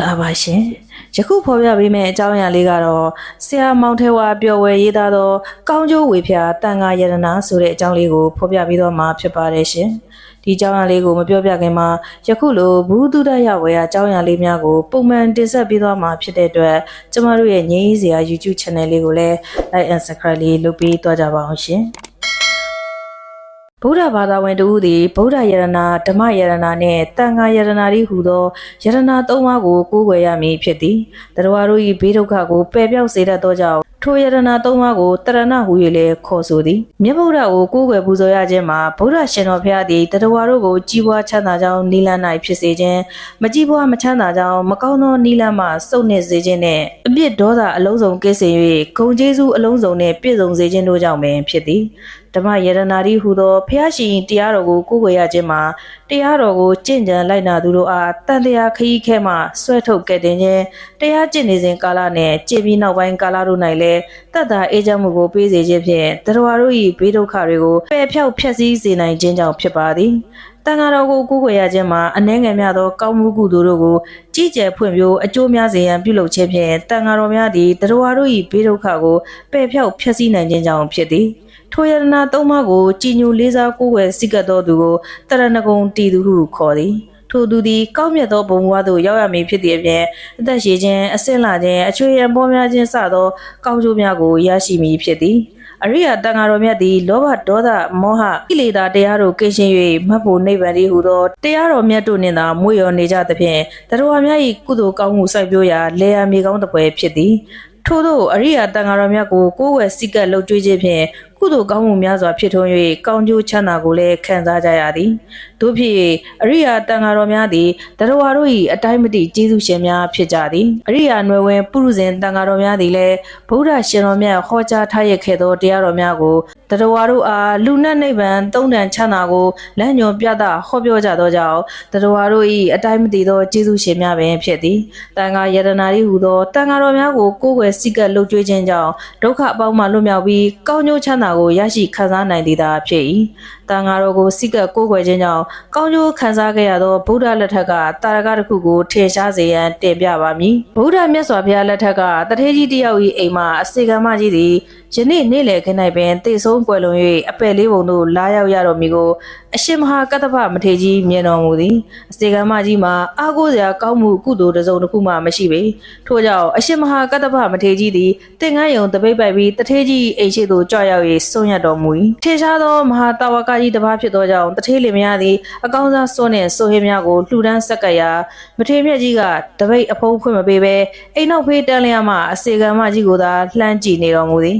လာပါရှင်ယခုဖော်ပြပေးမယ့်အကြောင်းအရာလေးကတော့ဆရာမောင်ထဲဝါပျော်ဝယ်ရေးသားသောကောင်းကျိုးဝေဖျာတန်ခါယရနာဆိုတဲ့အကြောင်းလေးကိုဖော်ပြပေးတော့မှာဖြစ်ပါတယ်ရှင်ဒီအကြောင်းအရာလေးကိုမပြောပြခင်မှာယခုလိုဘူးတုဒရဝယ်အကြောင်းအရာလေးများကိုပုံမှန်တင်ဆက်ပေးသွားမှာဖြစ်တဲ့အတွက်ကျမတို့ရဲ့ငြိမ်းစရာ YouTube channel လေးကိုလည်း like and subscribe လေးလုပ်ပေးသွားကြပါအောင်ရှင် ဗုဒ္ဓဘာသာဝင်တို့သည်ဗုဒ္ဓယရနာဓမ္မယရနာနှင့်တန်ခါယရနာဤဟူသောယရနာသုံးပါးကိုကိုးကွယ်ရမည်ဖြစ်သည်တရဝါတို့၏ဘေးဒုက္ခကိုပယ်ပြောက်စေတတ်သောကြောင့်ထိုယရနာသုံးပါးကိုတရဏဟူ၍လည်းခေါ်ဆိုသည်မြတ်ဗုဒ္ဓကိုကိုးကွယ်ပူဇော်ရခြင်းမှာဗုဒ္ဓရှင်တော်ဖျားသည်တရဝါတို့ကိုကြီးပွားချမ်းသာကြောင်းနိလန်း၌ဖြစ်စေခြင်းမကြီးပွားမချမ်းသာကြောင်းမကောင်းသောနိလန်းမှစုံနှင့်စေခြင်းနှင့်အပြစ်ဒေါသအလုံးစုံကင်းစင်၍ဂုံကျေးဇူးအလုံးစုံနှင့်ပြည့်စုံစေခြင်းတို့ကြောင့်ပင်ဖြစ်သည် ဓမ္မယရနာရီဟူသောဖျားရှင်တရားတော်ကိုကိုးကွယ်ရခြင်းမှာတရားတော်ကိုကျင့်ကြံလိုက်နာသူတို့အားတန်တရားခရီးခဲမှဆွဲထုတ်ကဲ့တင်ခြင်းတရားကျင့်နေစဉ်ကာလနှင့်ကြည်ပြီးနောက်ပိုင်းကာလတို့၌လည်းတတ်တာအေးချမ်းမှုကိုပေးစေခြင်းဖြင့်တရားတို့၏ဘေးဒုက္ခတွေကိုပယ်ဖြောက်ဖျက်ဆီးစေနိုင်ခြင်းကြောင့်ဖြစ်ပါသည် တန်ဃာတော်ကိုကိုးကွယ်ရခြင်းမှာအနှဲငယ်များသောကောင်းမှုကုသိုလ်တို့ကိုကြီးကျယ်ဖွံ့ဖြိုးအကျိုးများစေရန်ပြုလုပ်ခြင်းဖြင့်တန်ဃာတော်များသည်တရားတို့၏ဘေးဒုက္ခကိုပယ်ဖြောက်ဖျက်ဆီးနိုင်ခြင်းကြောင့်ဖြစ်သည်ထိုယရနာသုံးပါးကိုကြည်ညိုလေးစားကိုးကွယ်စိတ်ကပ်သောသူကိုတရဏဂုံတီသူဟုခေါ်သည်ထိုသူသည်ကောက်မြတ်သောဘုံဘဝသို့ရောက်ရမည်ဖြစ်သည့်အပြင်အသက်ရှည်ခြင်းအဆင့်လာခြင်းအချွေရန်ပေါ်များခြင်းစသောကောင်းကျိုးများကိုရရှိမည်ဖြစ်သည် အရိယာတန်ဃာတော်မြတ်သည်လောဘဒေါသမောဟကိလေသာတရားတို့ကင်းရှင်း၍မတ်ဖို့နိဗ္ဗာန်တည်းဟူသောတရားတော်မြတ်တို့နှင့်သာမွေ့လျော်နေကြသဖြင့်တရဝများ၏ကုသိုလ်ကောင်းမှုစိုက်ပျိုးရာလေယာမြေကောင်းတပွဲဖြစ်သည်ထို့သောအရိယာတန်ဃာတော်မြတ်ကိုကိုယ်ဝယ်စိတ်ကပ်လှုပ်ကြွေးခြင်းဖြင့် ကုသိုလ်ကောင်းမှုများစွာဖြစ်ထွန်း၍ကောင်းကျိုးချမ်းသာကိုလည်းခံစားကြရသည်တို့ဖြစ်၍အရိယာတန်ဃာတော်များသည်တရဝါတို့၏အတိုင်းမတိကျေးဇူးရှင်များဖြစ်ကြသည်အရိယာနွယ်ဝင်ပုရုဇဉ်တန်ဃာတော်များသည်လည်းဗုဒ္ဓရှင်တော်မြတ်ဟောကြားထားရခဲ့သောတရားတော်များကိုတရဝါတို့အားလူနတ်နိဗ္ဗာန်သုံးတန်ချမ်းသာကိုလမ်းညွန်ပြသဟောပြောကြသောကြောင့်တရဝါတို့၏အတိုင်းမတိသောကျေးဇူးရှင်များပင်ဖြစ်သည်တန်ဃာယတနာရီဟူသောတန်ဃာတော်များကိုကိုးကွယ်စိတ်ကပ်လှုပ်ကြွေးခြင်းကြောင့်ဒုက္ခအပေါင်းမှလွတ်မြောက်ပြီးကောင်းကျိုးချမ်းသာကိုရရှိခံစားနိုင်သည်သာဖြစ်၏ တန်ဃာတော်ကိုစိတ်ကပ်ကိုးကွယ်ခြင်းကြောင့်ကောင်းကျိုးခံစားခဲ့ရသောဗုဒ္ဓလက်ထက်ကတာရကတစ်ခုကိုထင်ရှားစေရန်တင်ပြပါမည်ဗုဒ္ဓမြတ်စွာဘုရားလက်ထက်ကတထေးကြီးတယောက်၏အိမ်မှာအစေကမကြီးသည်ယနေ့နေ့လည်ခင်း၌ပင်တေဆုံးကွယ်လွန်၍အပယ်လေးပုံတို့လာရောက်ရတော်မူကိုအရှင်မဟာကတ္တဗမထေရကြီးမြင်တော်မူသည်အစေကမကြီးမှာအာကိုးစရာကောင်းမှုကုသိုလ်တစ်စုံတစ်ခုမှမရှိပေထို့ကြောင့်အရှင်မဟာကတ္တဗမထေရကြီးသည်တင်ငန်းယုံတပိတ်ပိုက်ပြီးတထေးကြီးအိမ်ရှိသို့ကြွရောက်၍ဆုံးရတော်မူ၏ထေရှားသောမဟာတာဝကကြီးတစ်ပါးဖြစ်သောကြောင့်တထေးလင်မယားသည်အကောင်းစားစွန့်နှင့်ဆိုဟင်းများကိုလှူဒန်းဆက်ကပ်ရာမထေရမြတ်ကြီးကတပိတ်အဖုံးဖွင့်မပေးဘဲအိမ်နောက်ဖေးတန်းလျားမှအစေကမကြီးကိုသာလှမ်းကြည့်နေတော်မူသည်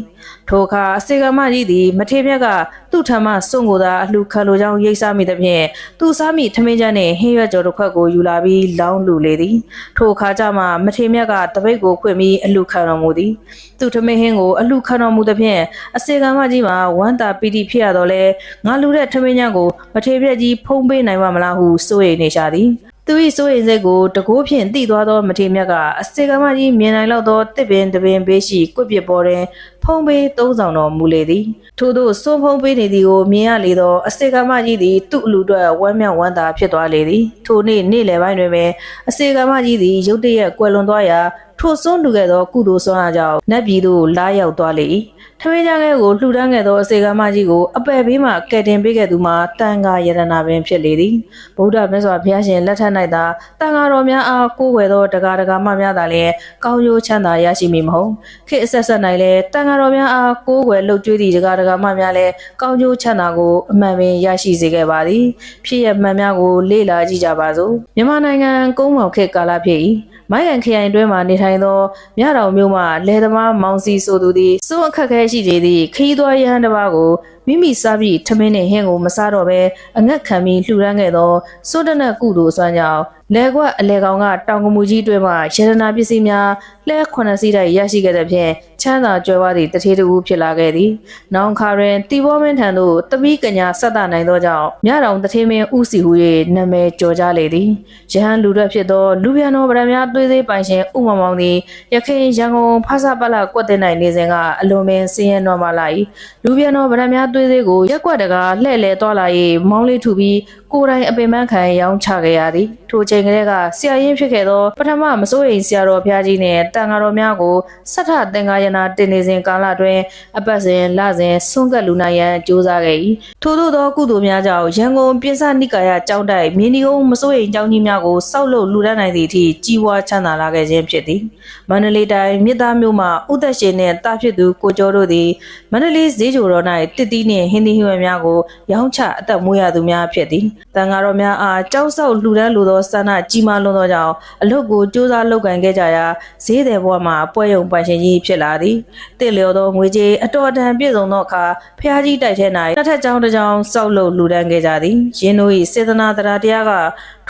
ထိုအခါအစေကမကြီးသည်မထေမြတ်ကသူ့ထံမှစွန့်ကိုသာအလှခံလိုကြောင်းရိတ်စားမိသဖြင့်သူစားမိထမင်းချမ်းနှင့်ဟင်းရွက်ကြော်တစ်ခွက်ကိုယူလာပြီးလောင်းလူလေသည်ထိုအခါကျမှမထေမြတ်ကတပိတ်ကိုခွင့်ပြီးအလှခံတော်မူသည်သူ့ထမင်းဟင်းကိုအလှခံတော်မူသဖြင့်အစေကမကြီးမှာဝမ်းသာပီတိဖြစ်ရတော့လဲငါလူတဲ့ထမင်းချမ်းကိုမထေမြတ်ကြီးဖုံးပေးနိုင်မှာမလားဟုစိုးရိမ်နေရှာသည်သူ၏စိုးရိမ်စိတ်ကိုတကိုးဖြင့်တိသွားသောမထေမြတ်ကအစေကမကြီးမြင်နိုင်လောက်သောတစ်ပင်တပင်ဘေးရှိကွက်ပြပေါ်တွင်ဖုံးပေးသုံးဆောင်တော်မူလေသည်ထို့သောစိုးဖုံးပေးနေသည်ကိုမြင်ရလေသောအစေကမကြီးသည်သူ့အလူအတွက်ဝမ်းမြောက်ဝမ်းသာဖြစ်သွားလေသည်ထိုနေ့နေ့လယ်ပိုင်းတွင်ပင်အစေကမကြီးသည်ရုတ်တရက်ကွယ်လွန်သွားရာထိုစွန့်လူခဲ့သောကုသိုလ်စွမ်းအားကြောင့်နတ်ပြည်သို့လာရောက်သွားလေ၏ထမင်းကြငယ်ကိုလှူဒန်းခဲ့သောအစေကမကြီးကိုအပယ်ဘေးမှကယ်တင်ပေးခဲ့သူမှာတန်ခါယရနာပင်ဖြစ်လေသည်ဗုဒ္ဓမြတ်စွာဘုရားရှင်လက်ထက်၌သာတန်ခါတော်များအားကိုးဝယ်သောတရားဒဂမများသာလျှင်ကောင်းကျိုးချမ်းသာရရှိမည်မဟုတ်ခေတ်အဆက်ဆက်၌လည်းတန်ခါတော်များအားကိုးဝယ်လှုပ်ကြွေးသည့်တရားဒဂမများလည်းကောင်းကျိုးချမ်းသာကိုအမှန်ပင်ရရှိစေခဲ့ပါသည်ဖြစ်ရမှန်များကိုလေ့လာကြည့်ကြပါစို့မြန်မာနိုင်ငံကုန်းမောင်ခေတ်ကာလဖြစ်၏မိုင်းကန်ခရိုင်တွင်းမှနေထိုင်သောမြတော်မျိုးမှလယ်သမားမောင်စီဆိုသူသည်စိုးအခက်ခဲရှိသေးသည့်ခရီးသွားရဟန်းတစ်ပါးကိုမိမိစားပြီးထမင်းနှင့်ဟင်းကိုမစားတော့ဘဲအငတ်ခံပြီးလှူဒန်းခဲ့သောစိုးတနက်ကုသိုလ်အစွမ်းကြောင့် လဲကွက်အလဲကောင်ကတောင်ကမူကြီးတွင်းမှရတနာပစ္စည်းများလှဲခုနှစ်စီးတိုက်ရရှိခဲ့တဲ့ဖြင့်ချမ်းသာကြွယ်ဝသည့်တထေးတူဖြစ်လာခဲ့သည်။နောင်ခါတွင်တီဘောမင်းထံသို့တပိကညာဆက်တာနိုင်သောကြောင့်မြတောင်တထေးမင်းဥစီဟူ၍နာမည်ကျော်ကြားလေသည်။ရဟန်းလူရက်ဖြစ်သောလူပြန်တော်ဗရမများသွေးသေးပိုင်ရှင်ဥမမောင်သည်ရခိုင်ရန်ကုန်ဖားစာပလကွက်တဲ့နိုင်နေစဉ်ကအလွန်ပင်စည်ရင်တော်မှလာ၏။လူပြန်တော်ဗရမများသွေးသေးကိုရက်ကွက်တကားလှဲ့လဲသွားလာ၍မောင်းလေးထူပြီး ကိုယ်တိုင်အပင်ပန်းခံရောင်းချခဲ့ရသည်ထိုချိန်ကလေးကဆရာရင်ဖြစ်ခဲ့သောပထမမစိုးရိမ်ဆရာတော်ဘုရားကြီးနှင့်တန်ဃာတော်များကိုစထသင်္ကာယနာတင်နေစဉ်ကာလတွင်အပတ်စဉ်လစဉ်ဆွန့်ကပ်လူနိုင်ရန်ကြိုးစားခဲ့၏ထို့သောသောကုသိုလ်များကြောင့်ရန်ကုန်ပြင်စနိကာယကျောင်းတိုက်မြင်းဒီကုန်းမစိုးရိမ်ကျောင်းကြီးများကိုစောက်လုပ်လူဒန်းနိုင်သည့်အထိကြီးပွားချမ်းသာလာခဲ့ခြင်းဖြစ်သည်မန္တလေးတိုင်းမြစ်သားမြို့မှဥသက်ရှင်နှင့်တာဖြစ်သူကိုကျော်တို့သည်မန္တလေးဈေးချိုတော်၌တစ်တီးနှင့်ဟင်းသီးဟင်းရွက်များကိုရောင်းချအသက်မွေးရသူများဖြစ်သည်တန်ဃာတော်များအားကြောက်ဆောက်လူဒန်းလိုသောဆန္ဒကြီးမားလွန်းသောကြောင့်အလုတ်ကိုစူးစမ်းလုပ်ကင်ခဲ့ကြရာဈေးတယ်ဘဝမှာပွဲရုံပိုင်ရှင်ကြီးဖြစ်လာသည်တင့်လျော်သောငွေကြေးအတော်အတန်ပြည့်စုံသောအခါဖျားကြီးတိုက်ထဲ၌တစ်ထက်ကြောင်တစ်ကြောင်စောက်လုပ်လူဒန်းခဲ့ကြသည်ယင်းတို့၏စေတနာတရားတရားက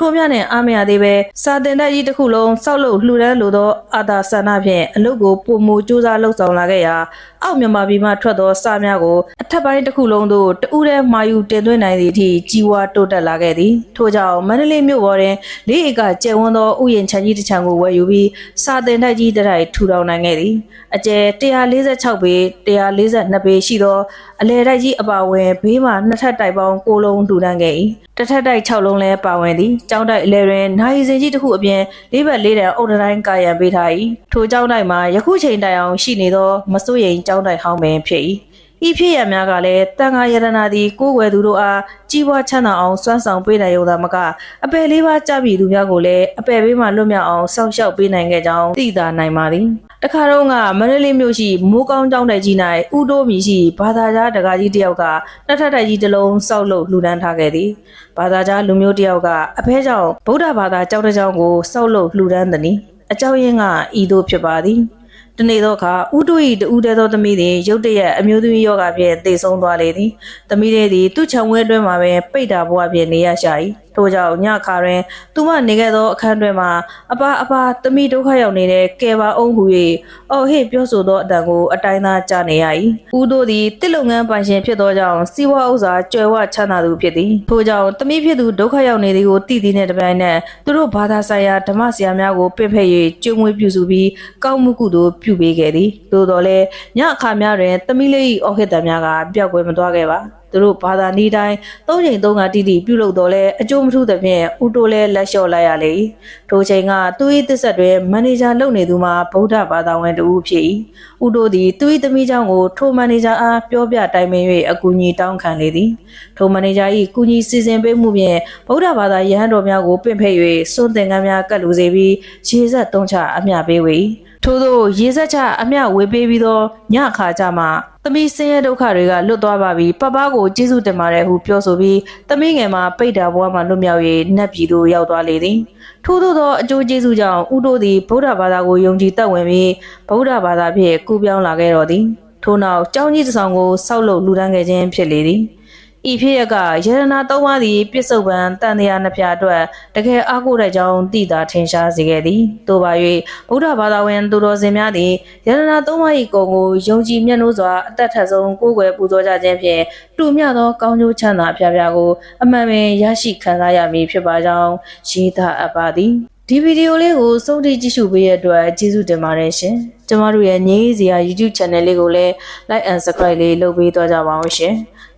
ထိုမြနဲ့အားမရသေးပဲစာတင်တဲ့ကြီးတစ်ခုလုံးစောက်လို့လှူဒန်းလိုသောအာသာဆန္ဒဖြင့်အလုတ်ကိုပုံမူစူးစမ်းလှုပ်ဆောင်လာခဲ့ရာအောက်မြန်မာပြည်မှထွက်သောစာများကိုအထက်ပိုင်းတစ်ခုလုံးသို့တဦးတည်းမာယူတင်သွင်းနိုင်သည့်အထိကြီးဝါတိုးတက်လာခဲ့သည်ထို့ကြောင့်မန္တလေးမြို့ပေါ်တွင်လေးဧကကျယ်ဝန်းသောဥယျာဉ်ခြံကြီးတစ်ခြံကိုဝယ်ယူပြီးစာတင်တိုက်ကြီးတစ်တိုက်ထူထောင်နိုင်ခဲ့သည်အကျယ်146ပေ142ပေရှိသော အလဲတိုက်ကြီးအပါအဝင်ဘေးမှနှစ်ထပ်တိုက်ပေါင်း9လုံးထူထမ်းခဲ့၏တစ်ထပ်တိုက်6လုံးလည်းပါဝင်သည်ကျောင်းတိုက်အလဲတွင်နိုင်စင်ကြီးတစ်ခုအပြင်လေးဘက်လေးတန်အုတ်တိုင်းကာရံပေးထား၏ထိုကျောင်းတိုက်မှာယခုချိန်တိုင်အောင်ရှိနေသောမစိုးရိမ်ကျောင်းတိုက်ဟောင်းပင်ဖြစ်၏ ဤဖြစ်ရများကလည်းတန်ခါယရနာသည်ကိုယ်ွယ်သူတို့အားကြီးပွားချမ်းသာအောင်စွမ်းဆောင်ပေးနိုင်ရုံသာမကအပယ်လေးပါးကြပြီသူများကိုလည်းအပယ်ဘေးမှလွတ်မြောက်အောင်စောင့်ရှောက်ပေးနိုင်ခဲ့ကြောင်းသိသာနိုင်ပါသည်တခါတော့ကမန္တလေးမြို့ရှိမိုးကောင်းကျောင်းတိုက်ကြီး၌ဥတိုးမြီရှိဘာသာကြားတကားကြီးတယောက်ကတစ်ထပ်တိုက်ကြီးတစ်လုံးစောက်လုပ်လှူဒန်းထားခဲ့သည်ဘာသာကြားလူမျိုးတယောက်ကအဖဲကြောင့်ဗုဒ္ဓဘာသာကျောင်းတစ်ကျောင်းကိုစောက်လုပ်လှူဒန်းသည်။အကြောင်းရင်းကဤသို့ဖြစ်ပါသည်။ တနေ့သောအခါဥတု၏တူတဲသောသမီးသည်ရုတ်တရက်အမျိုးသမီးယောဂဖြင့်သေဆုံးသွားလေသည်။သမီးလေးသည်သူ့ခြံဝဲအတွင်းမှာပင်ပိတ်တာဘဝဖြင့်နေရရှာ၏။ထို့ကြောင့်ညခါတွင် သူမနေခဲ့သောအခန်းတွင်မှာအပါအပါသမီးဒုက္ခရောက်နေတဲ့ကဲပါအောင်ဟူ၍အော်ဟစ်ပြောဆိုသောအတန်ကိုအတိုင်းသားကြားနေရ၏။ဦးတို့သည်တစ်လုပ်ငန်းပိုင်ရှင်ဖြစ်သောကြောင့်စီးပွားဥစ္စာကြွယ်ဝချမ်းသာသူဖြစ်သည်။ထို့ကြောင့်သမီးဖြစ်သူဒုက္ခရောက်နေသည်ကိုသိသည်နှင့်တပြိုင်နက်သူတို့ဘာသာဆိုင်ရာဓမ္မဆရာများကိုပင့်ဖက်၍ကျွေးမွေးပြုစုပြီးကောင်းမှုကုသိုလ်ပြုပေးခဲ့သည်။သို့တော်လည်းညအခါများတွင်သမီးလေး၏အော်ဟစ်တံများကပျောက်ကွယ်မသွားခဲ့ပါ။ သူတို့ဘာသာနီးတိုင်းသုံးချိန်သုံးကတိတိပြုလုပ်တော့လဲအကျိုးမထူးသဖြင့်ဦးတိုလဲလက်လျှော့လိုက်ရလေထိုချိန်ကသူ၏တစ်ဆက်တွင်မန်နေဂျာလုပ်နေသူမှာဗုဒ္ဓဘာသာဝင်တူဖြစ်၏ဦးတိုသည်သူ၏သမီးเจ้าကိုထိုမန်နေဂျာအားပြောပြတိုင်ပင်၍အကူအညီတောင်းခံလေသည်ထိုမန်နေဂျာ၏ကူညီစီစဉ်ပေးမှုဖြင့်ဗုဒ္ဓဘာသာယဟန်တော်များကိုပင့်ဖက်၍စွန့်သင်္ကန်းများကတ်လူစေပြီးရေဆက်သုံးချအမျှပေးဝေထို့သောရေဆက်ချအမျှဝေပေးပြီးသောညအခါကြမှာ သမီးဆင်းရဲဒုက္ခတွေကလွတ်သွားပါပြီပပကိုကျေးဇူးတင်ပါတယ်ဟုပြောဆိုပြီးသမီးငယ်မှာပိတ်တာဘဝမှာလွတ်မြောက်၍နတ်ပြည်သို့ရောက်သွားလေသည်ထို့သောသောအကျိုးကျေးဇူးကြောင့်ဥတို့သည်ဗုဒ္ဓဘာသာကိုယုံကြည်သက်ဝင်ပြီးဗုဒ္ဓဘာသာဖြင့်ကူးပြောင်းလာခဲ့တော်သည်ထို့နောက်ကျောင်းကြီးတစ်ဆောင်ကိုဆောက်လုပ်လူဒန်းခဲ့ခြင်းဖြစ်လေသည် ဤဖြစ်ရကယရနာသုံးပါးသည်ပြစ္ဆုတ်ပံတန်တရားနှစ်ဖြာအတွက်တကယ်အားကိုးတဲ့ကြောင်းသိတာထင်ရှားစေခဲ့သည်သို့ပါ၍ဗုဒ္ဓဘာသာဝင်သူတော်စင်များသည်ယရနာသုံးပါး၏ကုံကိုယုံကြည်မြတ်နိုးစွာအသက်ထက်ဆုံးကိုးကွယ်ပူဇော်ကြခြင်းဖြင့်တူမြသောကောင်းကျိုးချမ်းသာအဖျားဖျားကိုအမှန်ပင်ရရှိခံစားရမည်ဖြစ်ပါကြောင်းရေးသားအပ်ပါသည်ဒီဗီဒီယိုလေးကိုစုံထိကြည့်ရှုပေးရတဲ့အတွက်ကျေးဇူးတင်ပါတယ်ရှင်။ကျမတို့ရဲ့ငြိမ်းစရာ YouTube channel လေးကိုလည်း like and subscribe လေးလုပ်ပေးသွားကြပါအောင်ရှင်။